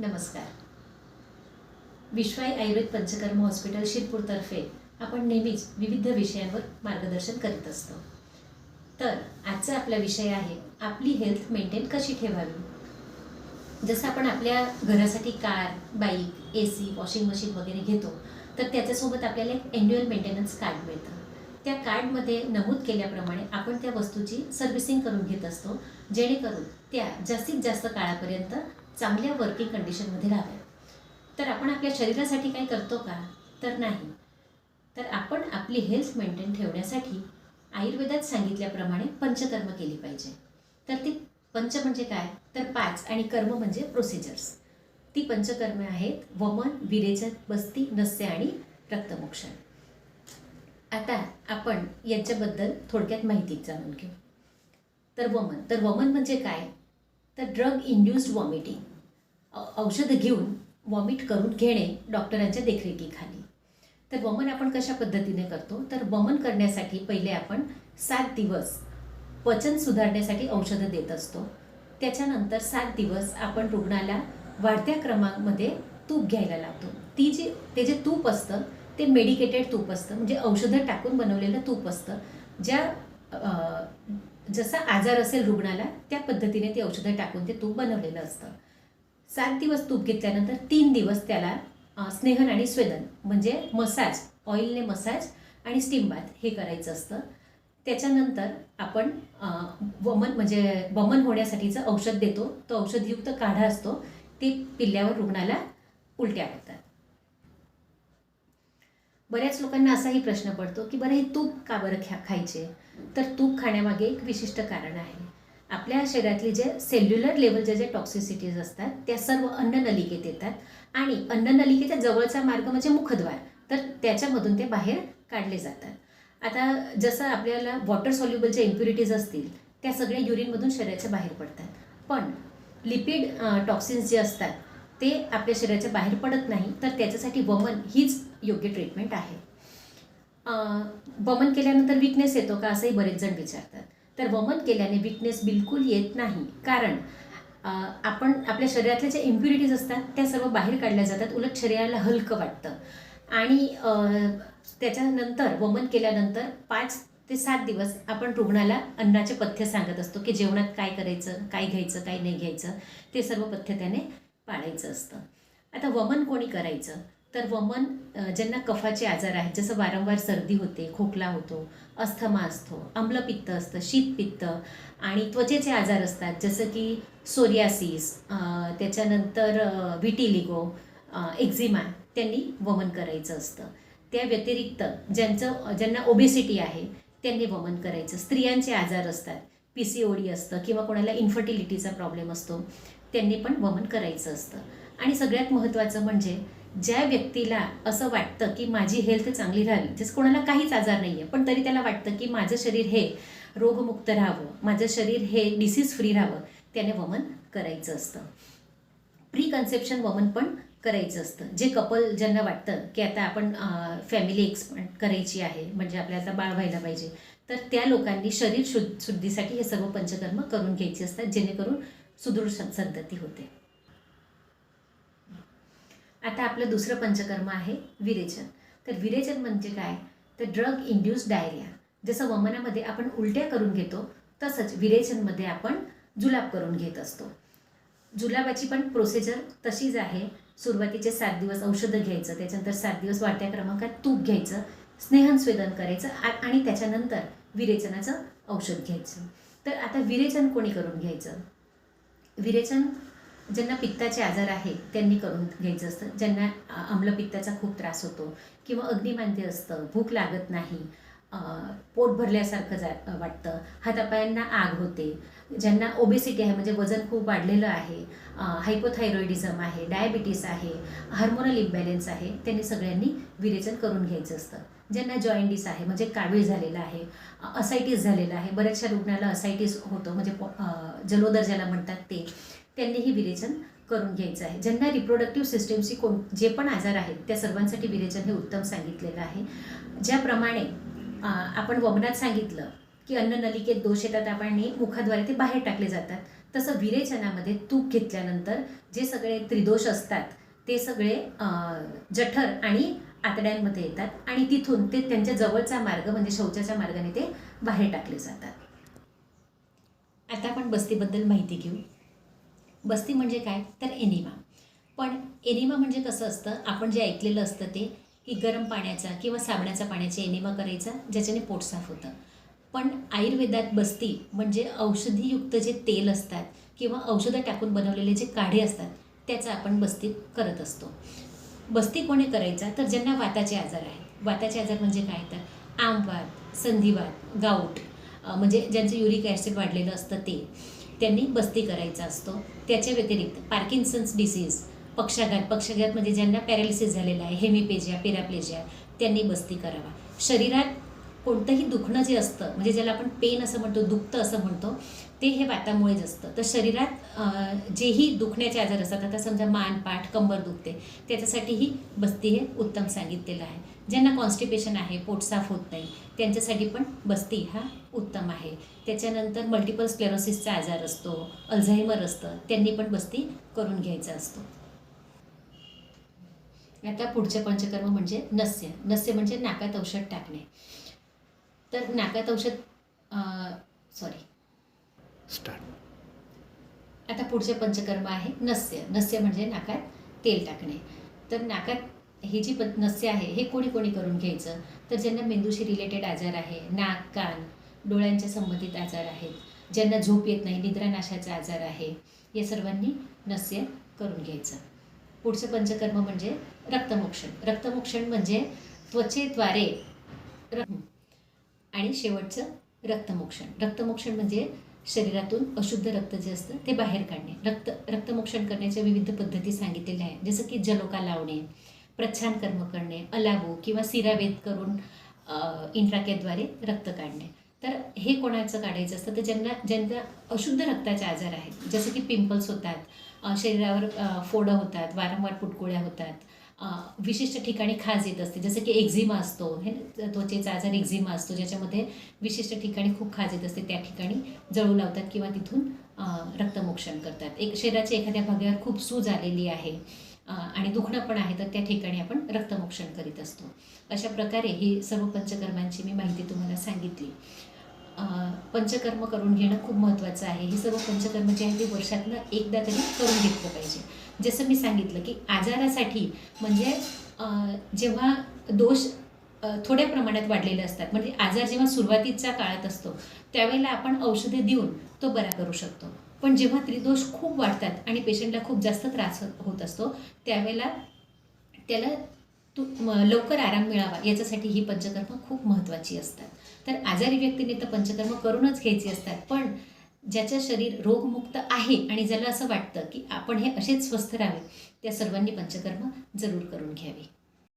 नमस्कार. विश्वाई आयुर्वेद पंचकर्म हॉस्पिटल शिरपूरतर्फे आपण नेहमीच विविध विषयांवर मार्गदर्शन करीत असतो. तर आजचा आपला विषय आहे आपली हेल्थ मेंटेन कशी ठेवावी? जसं आपण आपल्या घरासाठी car bike A C washing machine वगैरे घेतो तर त्याच्यासोबत आपल्याला एक एन्युअल मेंटेनन्स कार्ड मिळतं. त्या कार्डमध्ये नमूद केल्याप्रमाणे आपण त्या वस्तूची सर्व्हिसिंग करून घेत असतो जेणेकरून त्या जास्तीत जास्त काळापर्यंत चांगल्या वर्किंग कंडिशनमध्ये राहाव्या तर आपण आपल्या शरीरासाठी काय करतो का? तर नाही. तर आपण आपली हेल्थ मेंटेन ठेवण्यासाठी आयुर्वेदात सांगितल्याप्रमाणे पंचकर्म केली पाहिजे. तर ती पंच म्हणजे काय? तर पाच आणि कर्म म्हणजे प्रोसिजर्स ती पंचकर्मे आहेत वमन विरेचन बस्ती नस्य आणि रक्तमोक्षण. आता आपण यांच्याबद्दल थोडक्यात माहिती जाणून घेऊ. तर वमन. तर वमन म्हणजे काय? तर ड्रग इंड्युस्ड वॉमिटिंग औषधं घेऊन वॉमिट करून घेणे डॉक्टरांच्या देखरेखीखाली. तर वमन आपण कशा पद्धतीने करतो? तर वमन करण्यासाठी पहिले आपण सात दिवस पचन सुधारण्यासाठी औषधं देत असतो. त्याच्यानंतर सात दिवस आपण रुग्णाला वाढत्या क्रमामध्ये तूप घ्यायला लावतो. ती जी ते जे तूप असतं ते मेडिकेटेड तूप असतं. म्हणजे औषधं टाकून बनवलेलं तूप असतं. ज्या जसा आजार असेल रुग्णाला त्या पद्धतीने ती औषधं टाकून ते तूप बनवलेलं असतं. सात दिवस तूप घेतल्यानंतर तीन दिवस त्याला स्नेहन आणि स्वेदन म्हणजे मसाज ऑइलने मसाज आणि स्टीम बाथ हे करायचं असतं. त्याच्यानंतर आपण वमन म्हणजे वमन होण्यासाठीचं औषध देतो. तो औषधयुक्त काढा असतो. ते पिल्ल्यावर रुग्णाला उलट्या होतात बऱ्याच लोकांना असाही प्रश्न पडतो की बरं हे तूप का बरं खा खायचे? तर तूप खाण्यामागे एक विशिष्ट कारण आहे. आपल्या शरीरातले जे सेल्युलर लेवलच्या जे टॉक्सिसिटीज असतात त्या सर्व अन्ननलिकेत येतात आणि अन्ननलिकेच्या जवळचा मार्ग म्हणजे मुखद्वार. तर त्याच्यामधून ते बाहेर काढले जातात. आता जसं आपल्याला वॉटर सॉल्युबल ज्या इम्प्युरिटीज असतील त्या सगळ्या युरिनमधून शरीराच्या बाहेर पडतात. पण लिपिड टॉक्सिन्स जे असतात ते आपल्या शरीराच्या बाहेर पडत नाही. तर त्याच्यासाठी वमन हीच योग्य ट्रीटमेंट आहे. वमन केल्यानंतर विकनेस येतो का असंही बरेच जण विचारतात. तर वमन केल्याने विकनेस बिलकुल येत नाही. कारण आपण आपल्या शरीरातल्या ज्या इम्प्युरिटीज असतात त्या सर्व बाहेर काढल्या जातात. उलट शरीराला हलकं वाटतं. आणि त्याच्यानंतर वमन केल्यानंतर पाच ते सात दिवस आपण रुग्णाला अन्नाचे पथ्य सांगत असतो की जेवणात काय करायचं काय घ्यायचं काय नाही घ्यायचं ते सर्व पथ्य त्याने पाळायचं असतं. आता वमन कोणी करायचं? तर वमन ज्यांना कफाचे आजार आहेत जसं वारंवार सर्दी होते खोकला होतो अस्थमा असतो आम्लपित्त असतं शीतपित्त आणि त्वचेचे आजार असतात जसं की सोरियासिस त्याच्यानंतर विटिलिगो एक्झिमा त्यांनी वमन करायचं असतं. त्या व्यतिरिक्त ज्यांचं ज्यांना ओबेसिटी आहे त्यांनी वमन करायचं. स्त्रियांचे आजार असतात पी सी ओ डी असतं किंवा कोणाला इन्फर्टिलिटीचा प्रॉब्लेम असतो त्यांनी पण वमन करायचं असतं. आणि सगळ्यात महत्त्वाचं म्हणजे ज्या व्यक्तीला असं वाटतं की माझी हेल्थ चांगली राहावी जसं कोणाला काहीच आजार नाही आहे पण तरी त्याला वाटतं की माझं शरीर हे रोगमुक्त राहावं माझं शरीर हे डिसीज फ्री राहावं त्याने वमन करायचं असतं. प्री कन्सेप्शन वमन पण करायचं असतं. जे कपल ज्यांना वाटतं की आता आपण फॅमिली एक्सपांड करायची आहे म्हणजे आपल्याला आता बाळ व्हायला पाहिजे तर त्या लोकांनी शरीर शुद्ध शुद्धीसाठी हे सर्व पंचकर्म करून घ्यायचे असतात जेणेकरून सुदृढ सं- संतती होते. आता आपलं दुसरं पंचकर्म आहे विरेचन. तर विरेचन म्हणजे काय? तर ड्रग इंड्यूस डायरिया जसं वमनामध्ये आपण उलट्या करून घेतो तसंच विरेचनमध्ये आपण जुलाब करून घेत असतो. जुलाबाची पण प्रोसिजर तशीच आहे. सुरुवातीचे सात दिवस औषधं घ्यायचं त्याच्यानंतर सात दिवस वाढत्या क्रमांकात तूप घ्यायचं स्नेहन स्वेदन करायचं आणि त्याच्यानंतर विरेचनाचं औषध घ्यायचं. तर आता विरेचन कोणी करून घ्यायचं? विरेचन ज्यांना पित्ताचे आजार आहेत त्यांनी करून घ्यायचं असतं. ज्यांना आम्लपित्ताचा खूप त्रास होतो किंवा अग्निमांद्य असतं भूक लागत नाही पोट भरल्यासारखं जा वाटतं हातापायांना आग होते ज्यांना ओबेसिटी आहे म्हणजे वजन खूप वाढलेलं आहे हायपोथायरॉइडिझम आहे डायबिटीस आहे हार्मोनल इम्बॅलेन्स आहे त्यांनी सगळ्यांनी विरेचन करून घ्यायचं असतं. ज्यांना जॉईंटिस आहे म्हणजे कावीळ झालेलं आहे असायटीस झालेलं आहे बऱ्याचशा रुग्णाला असायटीस होतं म्हणजे जलोदर ज्याला म्हणतात ते त्यांनीही विरेचन करून घ्यायचं आहे. ज्यांना रिप्रोडक्टिव्ह सिस्टीमची कोण जे पण आजार आहेत त्या सर्वांसाठी विरेचन हे उत्तम सांगितलेलं आहे. ज्याप्रमाणे आपण वमनात सांगितलं की अन्ननलिकेत दोष येतात आपण मुखाद्वारे ते बाहेर टाकले जातात. तसं विरेचनामध्ये तूप घेतल्यानंतर जे सगळे त्रिदोष असतात ते सगळे जठर आणि आतड्यांमध्ये येतात आणि तिथून ते त्यांच्या जवळचा मार्ग म्हणजे शौचाच्या मार्गाने ते बाहेर टाकले जातात. आता आपण बस्तीबद्दल माहिती घेऊ. बस्ती म्हणजे काय? तर एनिमा. पण एनिमा म्हणजे कसं असतं? आपण जे ऐकलेलं असतं ते की गरम पाण्याचा किंवा साबणाचा पाण्याचा एनिमा करायचा ज्याच्याने पोट साफ होतं. पण आयुर्वेदात बस्ती म्हणजे औषधीयुक्त जे तेल असतात किंवा औषधं टाकून बनवलेले जे काढे असतात त्याचा आपण बस्ती करत असतो. बस्ती कोणी करायचा? तर ज्यांना वाताचे आजार आहेत. वाताचे आजार म्हणजे काय? तर आमवात संधिवात गाऊट म्हणजे ज्यांचं युरिक ॲसिड वाढलेलं असतं ते. त्यांनी बस्ती करायचा असतो. त्याच्या व्यतिरिक्त पार्किन्सन्स डिसीज पक्षाघात पक्षाघात म्हणजे ज्यांना पॅरालिसिस झालेला आहे हेमिपेजिया पेराप्लेजिया त्यांनी बस्ती करावा. शरीरात कोणतंही दुखणं जे असतं म्हणजे ज्याला आपण पेन असं म्हणतो दुखतं असं म्हणतो ते हे वातामुळेच असतं. तर शरीरात जेही दुखण्याचे आजार असतात आता समजा मान पाठ कंबर दुखते त्याच्यासाठीही बस्ती हे उत्तम सांगितलेलं आहे. ज्यांना कॉन्स्टिपेशन आहे पोट साफ होत नाही त्यांच्यासाठी पण बस्ती हा उत्तम आहे. त्याच्यानंतर मल्टिपल स्क्लेरोसिसचा आजार असतो अल्झायमर असतं त्यांनी पण बस्ती करून घ्यायचा असतो. आता पुढचे पंचकर्म म्हणजे नस्य. नस्य म्हणजे नाकात औषध टाकणे. तर नाकात औषध सॉरी स्टार्ट आता पुढचे पंचकर्म आहे नस्य. नस्य म्हणजे नाकात तेल टाकणे. तर नाकात हे जी प नस्य आहे हे कोणी कोणी करून घ्यायचं? तर ज्यांना मेंदूशी रिलेटेड आजार आहे नाक कान डोळ्यांच्या संबंधित आजार आहेत ज्यांना झोप येत नाही निद्रानाशाचा आजार आहे या सर्वांनी नस्य करून घ्यायचं. पुढचं पंचकर्म म्हणजे रक्तमोक्षण. रक्तमोक्षण म्हणजे त्वचेद्वारे आणि शेवटचं रक्तमोक्षण. रक्तमोक्षण म्हणजे शरीरातून अशुद्ध रक्त जे असतं ते बाहेर काढणे. रक्त रक्तमोक्षण करण्याच्या विविध पद्धती सांगितलेल्या आहेत. जसं की जलोका लावणे प्रच्छान कर्म करणे अलाबो किंवा सिरावेद करून इंट्राकेद्वारे रक्त काढणे. तर हे कोणाचं काढायचं असतं? तर ज्यांना ज्यांना अशुद्ध रक्ताचे आजार आहेत जसं की पिंपल्स होतात शरीरावर फोडं होतात वारंवार पुटकुळ्या होतात. विशिष्ट ठिकाणी खाज येत असते. जसं की एक्झिमा असतो हे त्वचेचा आजार एक्झिमा असतो ज्याच्यामध्ये विशिष्ट ठिकाणी खूप खाज येत असते. त्या ठिकाणी जळू लावतात किंवा तिथून रक्तमोक्षण करतात. एक शरीराच्या एखाद्या भागावर खूप सूज आलेली आहे आणि दुखणं पण आहे तर त्या ठिकाणी आपण रक्तमोक्षण करीत असतो. अशा प्रकारे ही सर्व पंचकर्मांची मी माहिती तुम्हाला सांगितली. पंचकर्म करून घेणं खूप महत्त्वाचं आहे. हे सर्व पंचकर्म जे आहे ते वर्षातनं एकदा तरी करून घेतलं पाहिजे. जसं मी सांगितलं की आजारासाठी म्हणजे जेव्हा दोष थोड्या प्रमाणात वाढलेले असतात म्हणजे आजार जेव्हा सुरुवातीच्या काळात असतो त्यावेळेला आपण औषधे देऊन तो बरा करू शकतो. पण जेव्हा त्रिदोष खूप वाढतात आणि पेशंटला खूप जास्त त्रास होत असतो त्यावेळेला त्याला तू म- लवकर आराम मिळावा याच्यासाठी ही पंचकर्म खूप महत्त्वाची असतात. तर आजारी व्यक्तीने तर पंचकर्म करूनच घ्यायची असतात पण ज्याचं शरीर रोगमुक्त आहे आणि ज्याला असं वाटतं की आपण हे असेच स्वस्थ राहावे त्या सर्वांनी पंचकर्म जरूर करून घ्यावे.